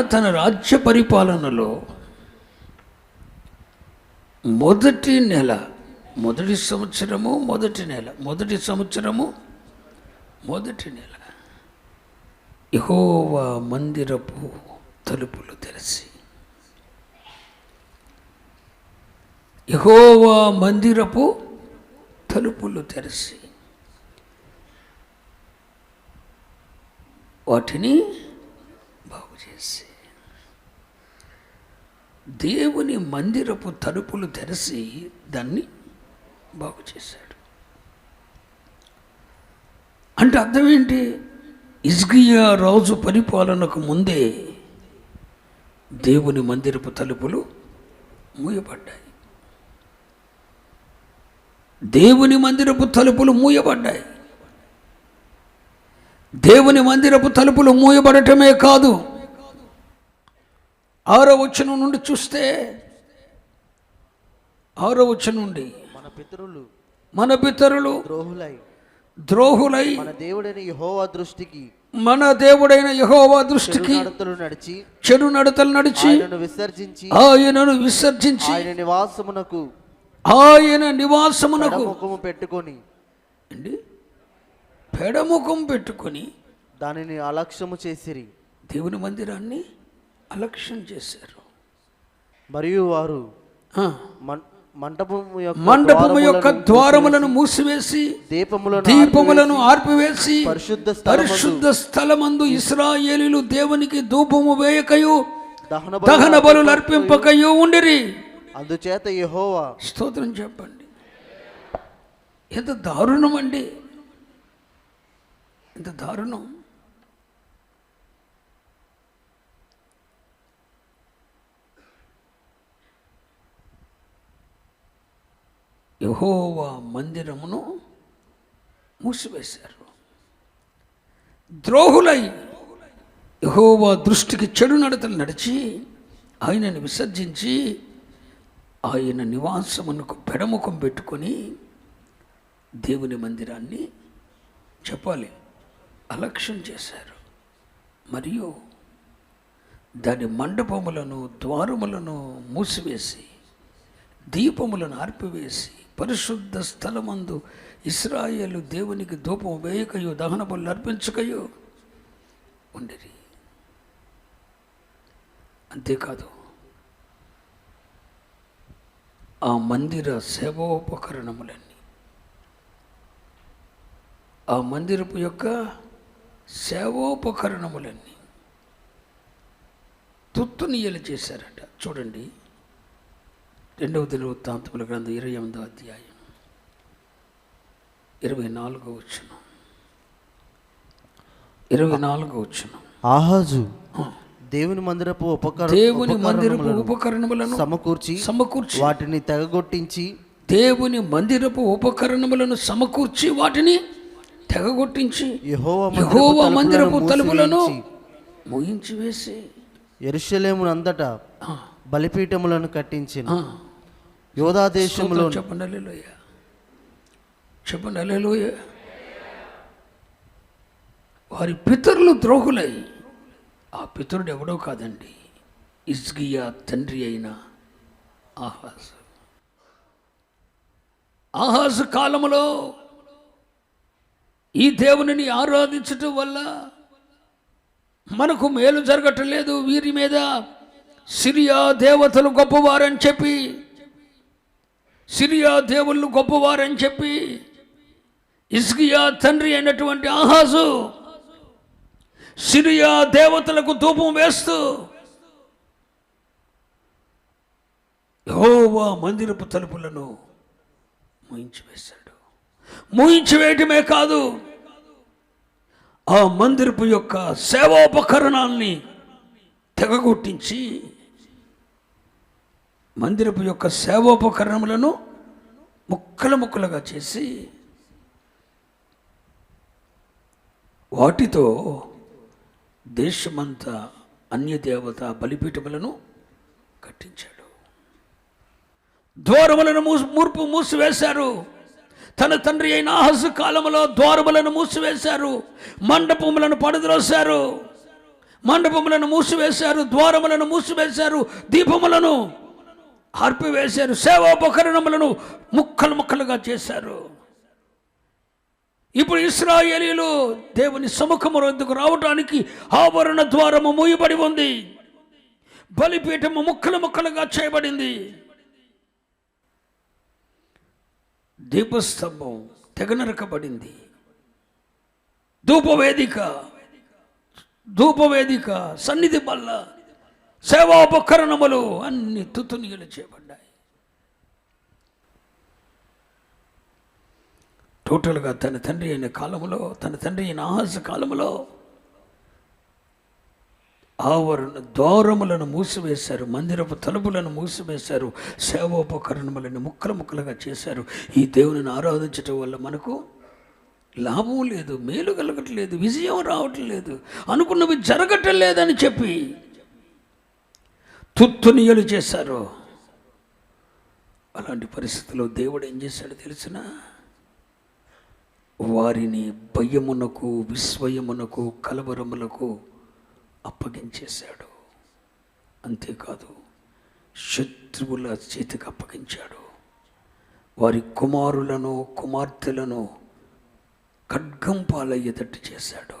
తన రాజ్య పరిపాలనలో మొదటి నెల మొదటి సంవత్సరము మొదటి నెల మొదటి సంవత్సరము మొదటి నెల. ఇహోవా మందిరపు తలుపులు తెరిచి. ఇహోవా మందిరపు తలుపులు తెరిచి. వాటిని బాగు చేసి దేవుని మందిరపు తలుపులు తెరిచి దాన్ని బాగు చేశాడు. అంటే అర్థం ఏంటి? ఇజ్గియా రాజు పరిపాలనకు ముందే దేవుని మందిరపు తలుపులు మూయబడ్డాయి. దేవుని మందిరపు తలుపులు మూయబడ్డాయి. దేవుని మందిరపు తలుపులు మూయబడటమే కాదు ఆరో వచనం నుండి చూస్తే ఆరో వచనం నుండి మన పితరులు మన పితరులు ద్రోహులై ద్రోహులై మన దేవుడైన యెహోవా దృష్టికి మన దేవుడైన యహోవా దృష్టికి నడిచి చెడు నడతలు నడిచి విసర్జించి ఆయనను విసర్జించి ఆయన నివాసమునకు ఆయన నివాసమునకు ముఖము పెట్టుకొని అండి పెడముఖం పెట్టుకొని దానిని అలక్ష్యము చేసిరి. దేవుని మందిరాన్ని అలక్ష్యం చేశారు. మరియు వారు మంటపము యొక్క మండపము యొక్క ద్వారములను మూసివేసి దీపములను దీపములను ఆర్పివేసి పరిశుద్ధ పరిశుద్ధ స్థలమందు ఇస్రాయేలీలు దేవునికి ధూపము వేయకయు దహన బలులు అర్పింపకయు. ఉండిరి. అందుచేత యెహోవా స్తోత్రం చెప్పండి. ఎంత దారుణం అండి ఎంత దారుణం. యహోవా మందిరమును మూసివేశారు. ద్రోహులై యహోవా దృష్టికి చెడు నడతలు నడిచి ఆయనను విసర్జించి ఆయన నివాసమునకు పెడముఖం పెట్టుకొని దేవుని మందిరాన్ని చెప్పాలి అలక్ష్యం చేశారు. మరియు దాని మండపములను ద్వారములను మూసివేసి దీపములను ఆర్పివేసి పరిశుద్ధ స్థలమందు ఇస్రాయేలు దేవునికి ధూపం వేయకయో దహన బలు అర్పించకయో ఉండిరి. అంతేకాదు ఆ మందిర సేవోపకరణములన్నీ ఆ మందిరపు యొక్క సేవోపకరణములన్నీ తుత్తునియలు చేశారట. చూడండి. రెండవ దినవృత్తాంతముల గ్రంథం ఇరవై ఎనిమిదో అధ్యాయం. ఇరవై నాలుగో వచ్చును ఇరవై నాలుగో వచ్చును ఆహాజు దేవుని మందిరపు ఉపకరణ దేవుని మందిరపు ఉపకరణములను సమకూర్చి సమకూర్చి వాటిని తెగగొట్టించి దేవుని మందిరపు ఉపకరణములను సమకూర్చి వాటిని తెగగొట్టించి యెహోవా మందిరపు తలుపులను మూయించి వేసి ఎరుషలేమునంతటా ఆ, బలిపీఠములను కట్టించిన యోధా స్తోత్రం చెప్పండి అల్లెలూయ చెప్పండి అల్లెలూయ వారి పితరులు ద్రోహులై. ఆ పితరుడు ఎవడో కాదండి ఇస్గియా తండ్రి అయిన ఆహాజు. ఆహాజు కాలములో ఈ దేవునిని ఆరాధించటం వల్ల మనకు మేలు జరగటం లేదు వీరి మీద సిరియా దేవతలు గొప్పవారని చెప్పి సిరియా దేవుళ్ళు గొప్పవారని చెప్పి ఇస్కియా తండ్రి అయినటువంటి ఆహాజు సిరియా దేవతలకు ధూపం వేస్తూ యహోవా మందిరపు తలుపులను మూయించి వేశాడు. మూయించి వేయటమే కాదు ఆ మందిరపు యొక్క సేవోపకరణాల్ని తెగగొట్టించి మందిరపు యొక్క సేవోపకరణములను ముక్కలు ముక్కలుగా చేసి వాటితో దేశమంతా అన్యదేవత బలిపీఠములను కట్టించాడు. ద్వారములను మూసి మూర్పు మూసివేశారు. తన తండ్రి అయిన ఆహసు కాలంలో ద్వారములను మూసివేశారు. మండపములను పడద్రోశారు. మండపములను మూసివేశారు. ద్వారములను మూసివేశారు. దీపములను ఆర్పివేశారు సేవాపకరణములను ముక్కలు ముక్కలుగా చేశారు. ఇప్పుడు ఇస్రాయేలీలు దేవుని సముఖము ఎందుకు రావడానికి ఆవరణ ద్వారము మూయబడి ఉంది. బలిపీఠము ముక్కలు ముక్కలుగా చేయబడింది. దీపస్తంభం తెగనరకబడింది. ధూపవేదిక ధూపవేదిక సన్నిధి బల్ల సేవాపకరణములు అన్ని తుతునియలు చేయబడ్డాయి. టోటల్గా తన తండ్రి అయిన కాలములో తన తండ్రి అయిన ఆహాస కాలములో ఆవరణ ద్వారములను మూసివేశారు మందిరపు తలుపులను మూసివేశారు సేవోపకరణములను ముక్కలు ముక్కలుగా చేశారు. ఈ దేవునిని ఆరాధించటం వల్ల మనకు లాభం లేదు మేలు కలగట్లేదు విజయం రావటం లేదు అనుకున్నవి జరగటం లేదని చెప్పి తుత్తునియలు చేశారు. అలాంటి పరిస్థితుల్లో దేవుడు ఏం చేశాడు తెలిసిన? వారిని భయమునకు విస్వయమునకు కలవరములకు అప్పగించేశాడు. అంతేకాదు శత్రువుల చేతికి అప్పగించాడు. వారి కుమారులను కుమార్తెలను ఖడ్గం పాలయ్యేటట్టు చేశాడు.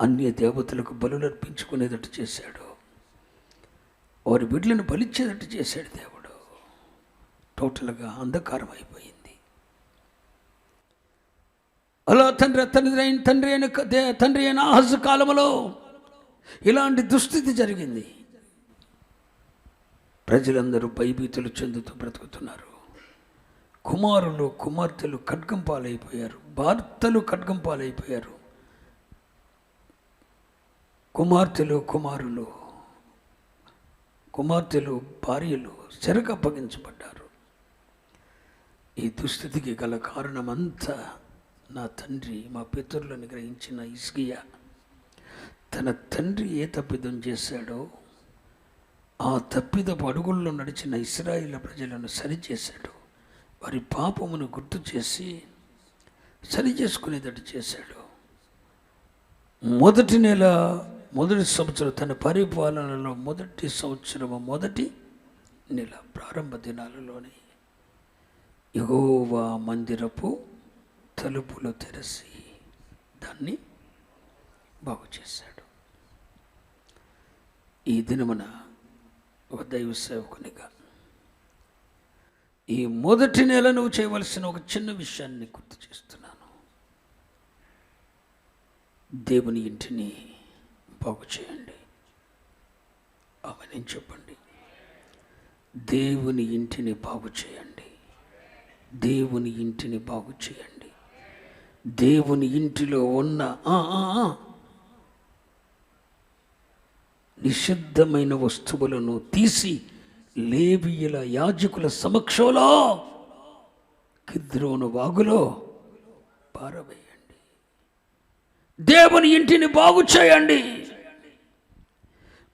అన్య దేవతలకు బలులు అర్పించుకునేటట్టు చేశాడు. వారి బిడ్డలను బలిచ్చేటట్టు చేశాడు దేవుడు. టోటల్గా అంధకారం అయిపోయింది అలా తండ్రి తండ్రి అయిన తండ్రి అయిన తండ్రి అయిన ఆహజ కాలంలో ఇలాంటి దుస్థితి జరిగింది. ప్రజలందరూ భయభీతులు చెందుతూ బ్రతుకుతున్నారు. కుమారులు కుమార్తెలు ఖడ్గం పాలైపోయారు భర్తలు ఖడ్గం పాలైపోయారు కుమార్తెలు కుమారులు కుమార్తెలు భార్యలు చెరకు అప్పగించబడ్డారు. ఈ దుస్థితికి గల కారణమంతా నా తండ్రి మా పితరులను గ్రహించిన ఇస్కియా తన తండ్రి ఏ తప్పిదం చేశాడో ఆ తప్పిదపు అడుగుల్లో నడిచిన ఇస్రాయిల్ ప్రజలను సరిచేశాడు. వారి పాపమును గుర్తు చేసి సరి చేసుకునేటట్టు చేశాడు. మొదటి నెల మొదటి సంవత్సరం తన పరిపాలనలో మొదటి సంవత్సరము మొదటి నెల ప్రారంభ దినాలలోనే ఎగోవా మందిరపు తలుపులు తెరసి దాన్ని బాగు చేశాడు. ఈ దినమున ఒక దైవ సేవకునిగా ఈ మొదటి నెల నువ్వు చేయవలసిన ఒక చిన్న విషయాన్ని గుర్తు చేస్తున్నాను. దేవుని ఇంటిని బాగు చేయండి. అవని చెప్పండి? దేవుని ఇంటిని బాగు చేయండి. దేవుని ఇంటిని బాగు చేయండి. దేవుని ఇంటిలో ఉన్న ఆ, నిషిద్ధమైన వస్తువులను తీసి లేబియల యాజకుల సమక్షంలో కిద్రోను వాగులో పారవేయండి. దేవుని ఇంటిని బాగు చేయండి.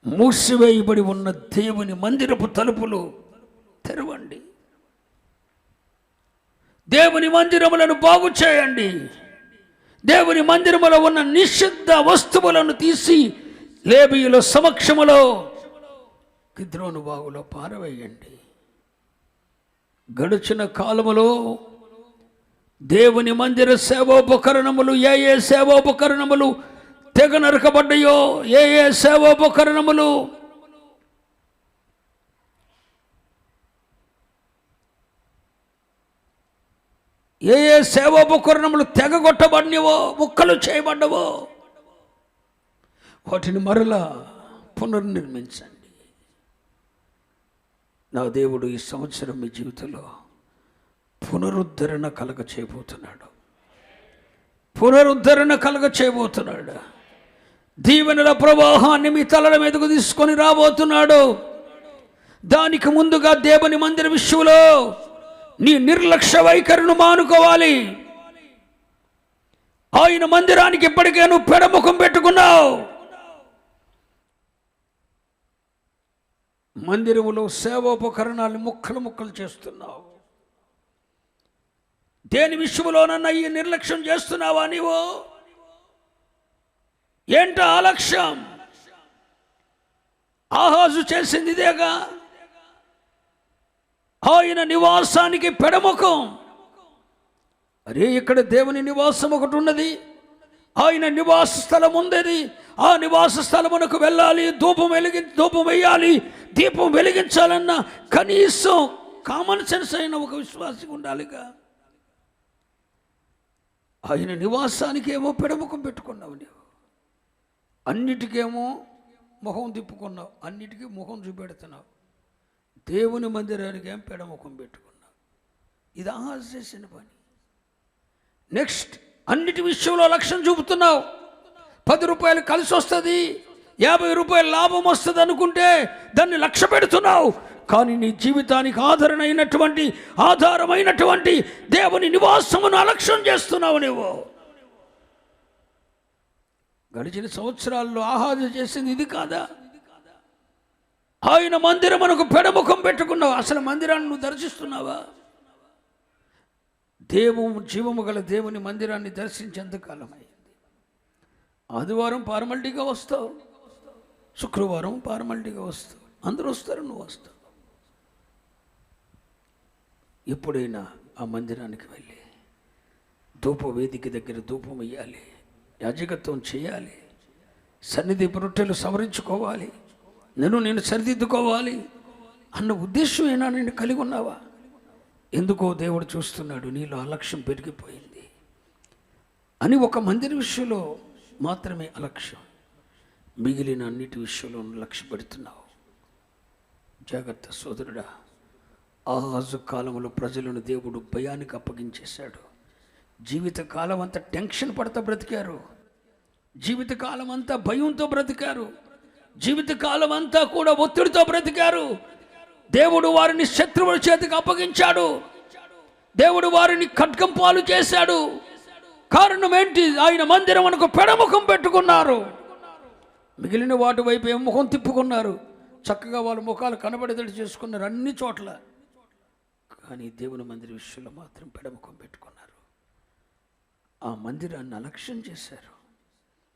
మూసివేయబడి ఉన్న దేవుని మందిరపు తలుపులు తెరవండి. దేవుని మందిరములను బాగు చేయండి. దేవుని మందిరములో ఉన్న నిషిద్ధ వస్తువులను తీసి లేబియుల సమక్షములో కిద్రోను బాగులో పారవేయండి. గడిచిన కాలములో దేవుని మందిర సేవోపకరణములు ఏ ఏ సేవోపకరణములు తెగ నరకబడ్డాయో ఏ ఏ సేవోపకరణములు ఏ ఏ సేవోపకరణములు తెగగొట్టబడినవో ముక్కలు చేయబడ్డవో? వాటిని మరలా పునర్నిర్మించండి. నా దేవుడు ఈ సంవత్సరం మీ జీవితంలో పునరుద్ధరణ కలగ చేయబోతున్నాడు పునరుద్ధరణ కలగ చేయబోతున్నాడు దీవెనల ప్రవాహాన్ని మీ తలల మీదకు తీసుకొని రాబోతున్నాడు. దానికి ముందుగా దేవుని మందిర విషయంలో నీ నిర్లక్ష్య వైఖరిను మానుకోవాలి. ఆయన మందిరానికి ఇప్పటికే నువ్వు పెడముఖం పెట్టుకున్నావు. మందిరములో సేవోపకరణాలు ముక్కలు ముక్కలు చేస్తున్నావు. దేని విషయంలోనన్నా ఈ నిర్లక్ష్యం చేస్తున్నావా నీవు? ఏంట అలక్ష్యం ఆహాజు చేసింది ఇదేగా? ఆయన నివాసానికి పెడముఖం. అరే ఇక్కడ దేవుని నివాసం ఒకటి ఉన్నది. ఆయన నివాస స్థలం ఉండేది ఆ నివాస స్థలమునకు వెళ్ళాలి ధూపం వెలిగి ధూపం వేయాలి దీపం వెలిగించాలన్న కనీసం కామన్ సెన్స్ అయిన ఒక విశ్వాసి ఉండాలిగా. ఆయన నివాసానికి ఏమో పెడముఖం పెట్టుకున్నావు నీవు. అన్నిటికేమో ముఖం తిప్పుకున్నావు అన్నిటికీ ముఖం చూపెడుతున్నావు. దేవుని మందిరానికి ఏం పెడముఖం పెట్టుకున్నావు? ఇది ఆహాజ చేసిన పని. నెక్స్ట్ అన్నిటి విషయంలో లక్ష్యం చూపుతున్నావు. పది రూపాయలు కలిసి వస్తుంది యాభై రూపాయల లాభం వస్తుంది అనుకుంటే దాన్ని లక్ష్య పెడుతున్నావు. కానీ నీ జీవితానికి ఆదరణ అయినటువంటి ఆధారమైనటువంటి దేవుని నివాసమును అలక్ష్యం చేస్తున్నావు నువ్వు గడిచిన సంవత్సరాల్లో ఆహాజ చేసింది ఇది కాదా? ఆయన మందిరం మనకు పెడముఖం పెట్టుకున్నావు. అసలు మందిరాన్ని నువ్వు దర్శిస్తున్నావా? దేవము జీవము గల దేవుని మందిరాన్ని దర్శించేంతకాలం అయింది ఆదివారం పార్మల్టీగా వస్తావు. శుక్రవారం పార్మల్టీగా వస్తావు. అందరూ వస్తారు నువ్వు వస్తావు. ఎప్పుడైనా ఆ మందిరానికి వెళ్ళి ధూప వేదిక దగ్గర ధూపం వేయాలి యాజకత్వం చేయాలి. సన్నిధి రొట్టెలు సవరించుకోవాలి. నేను నేను సరిదిద్దుకోవాలి అన్న ఉద్దేశం ఏనా నేను కలిగి ఉన్నావా? ఎందుకో దేవుడు చూస్తున్నాడు నీలో అలక్ష్యం పెరిగిపోయింది. అని ఒక మందిర విషయంలో మాత్రమే అలక్ష్యం. మిగిలిన అన్నిటి విషయంలో లక్ష్య పెడుతున్నావు జాగ్రత్త సోదరుడా ఆహాజు కాలంలో ప్రజలను దేవుడు భయానికి అప్పగించేశాడు. జీవితకాలం అంతా టెన్షన్ పడతా బ్రతికారు. జీవితకాలం అంతా భయంతో బ్రతికారు. జీవితకాలం అంతా కూడా ఒత్తిడితో బ్రతికారు. దేవుడు వారిని శత్రువుల చేతికి అప్పగించాడు. దేవుడు వారిని ఖడ్గం పాలు చేశాడు. కారణం ఏంటి? ఆయన మందిరం మనకు పెడముఖం పెట్టుకున్నారు. మిగిలిన వాటి వైపు ఏం ముఖం తిప్పుకున్నారు? చక్కగా వాళ్ళ ముఖాలు కనబడేటట్టు చేసుకున్నారు అన్ని చోట్ల. కానీ దేవుని మందిర విషయంలో మాత్రం పెడముఖం పెట్టుకున్నారు. ఆ మందిరాన్ని అలక్ష్యం చేశారు.